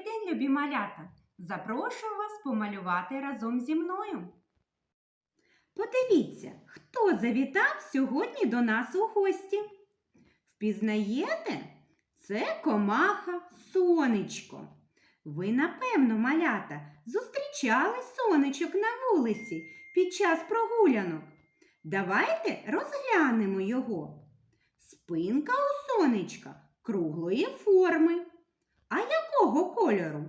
Добрий день, любі малята! Запрошую вас помалювати разом зі мною. Подивіться, хто завітав сьогодні до нас у гості. Впізнаєте? Це комаха сонечко. Ви, напевно, малята, зустрічали сонечок на вулиці під час прогулянок. Давайте розглянемо його. Спинка у сонечка круглої форми. А якого кольору?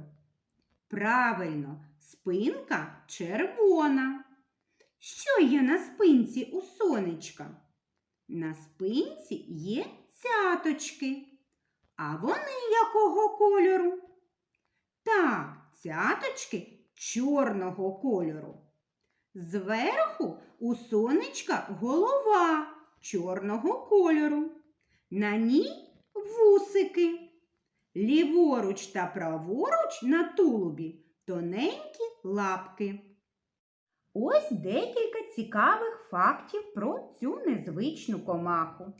Правильно, спинка червона. Що є на спинці у сонечка? На спинці є цяточки. А вони якого кольору? Так, цяточки чорного кольору. Зверху у сонечка голова чорного кольору. На ній вусики. Ліворуч та праворуч на тулубі тоненькі лапки. Ось декілька цікавих фактів про цю незвичну комаху.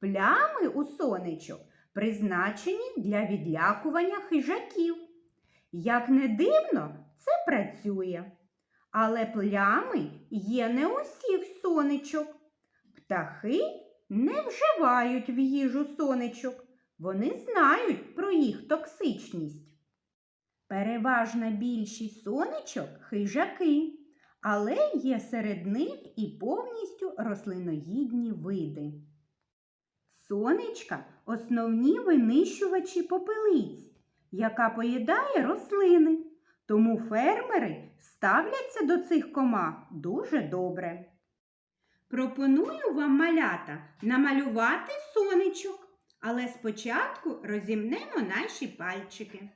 Плями у сонечок призначені для відлякування хижаків. Як не дивно, це працює. Але плями є не у всіх сонечок. Птахи не вживають в їжу сонечок. Вони знають про їх токсичність. Переважна більшість сонечок хижаки, але є серед них і повністю рослиноїдні види. Сонечка основні винищувачі попелиць, яка поїдає рослини, тому фермери ставляться до цих комах дуже добре. Пропоную вам малята намалювати сонечок, але спочатку розімнемо наші пальчики.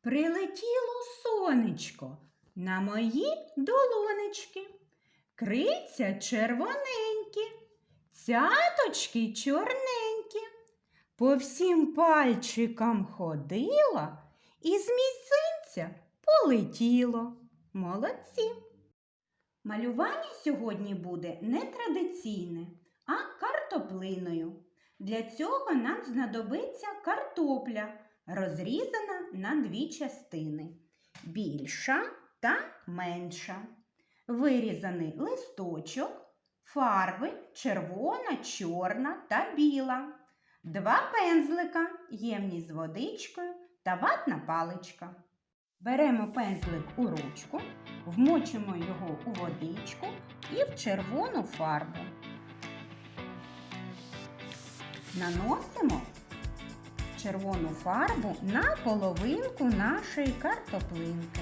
Прилетіло сонечко на мої долонечки. Криця червоненькі, цяточки чорненькі. По всім пальчикам ходила і з місцинця полетіло. Молодці! Малювання сьогодні буде не традиційне, а картоплиною. Для цього нам знадобиться картопля, розрізана на дві частини більша та менша. Вирізаний листочок, фарби червона, чорна та біла, два пензлика, ємність з водичкою та ватна паличка. Беремо пензлик у ручку, вмочимо його у водичку і в червону фарбу. Наносимо червону фарбу на половинку нашої картоплинки.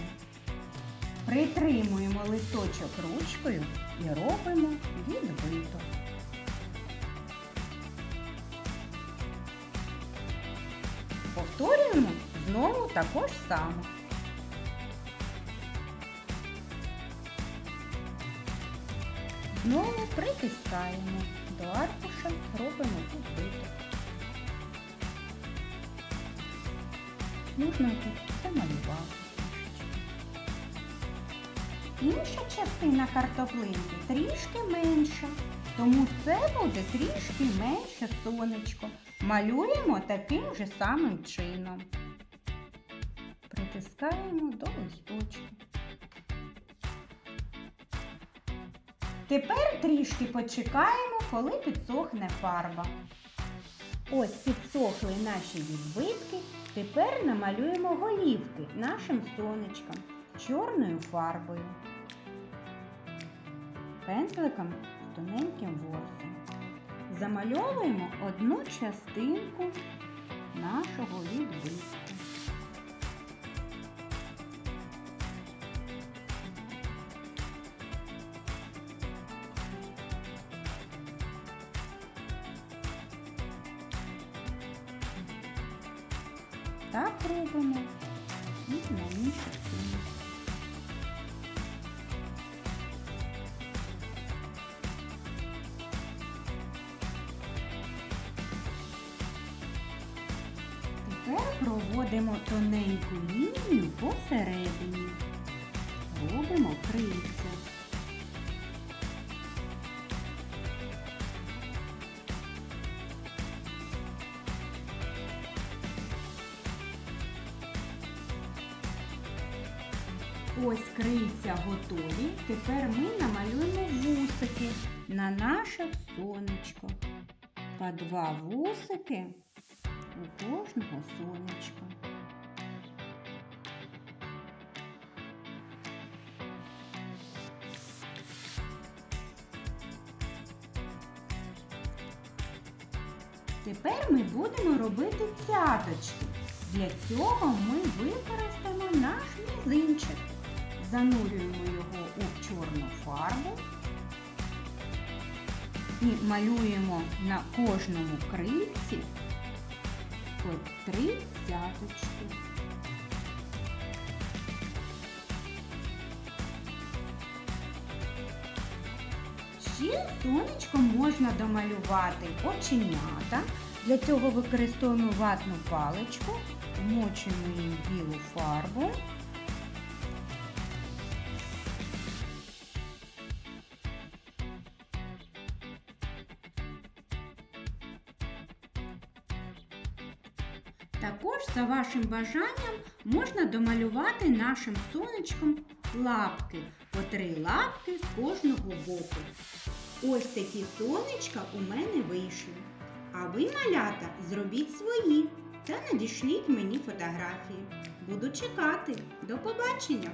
Притримуємо листочок ручкою і робимо відбиток. Повторюємо знову також само. Знову притискаємо до аркуша, робимо відбиток. Можна тут замалювати. Інша частина картоплинки трішки менша, тому це буде трішки менше сонечко. Малюємо таким же самим чином. Притискаємо до листочку. Тепер трішки почекаємо, коли підсохне фарба. Ось підсохли наші відбитки. Тепер намалюємо голівки нашим сонечкам чорною фарбою. Пензликом з тоненьким ворсом. Замальовуємо одну частинку нашого відбитку. Так робимо і на іншу. Тепер проводимо тоненьку лінію посередині. Робимо крильця. Ось крильця готові. Тепер ми намалюємо вусики на наших сонечках. По два вусики у кожного сонечка. Тепер ми будемо робити цяточки. Для цього ми використаємо наш мізинчик. Занурюємо його у чорну фарбу і малюємо на кожному крильці по три цяточки. Ще сонечком можна домалювати оченята. Для цього використовуємо ватну паличку, вмочуємо її в білу фарбу. Також за вашим бажанням можна домалювати нашим сонечком лапки, по три лапки з кожного боку. Ось такі сонечка у мене вийшли. А ви, малята, зробіть свої та надішліть мені фотографії. Буду чекати. До побачення!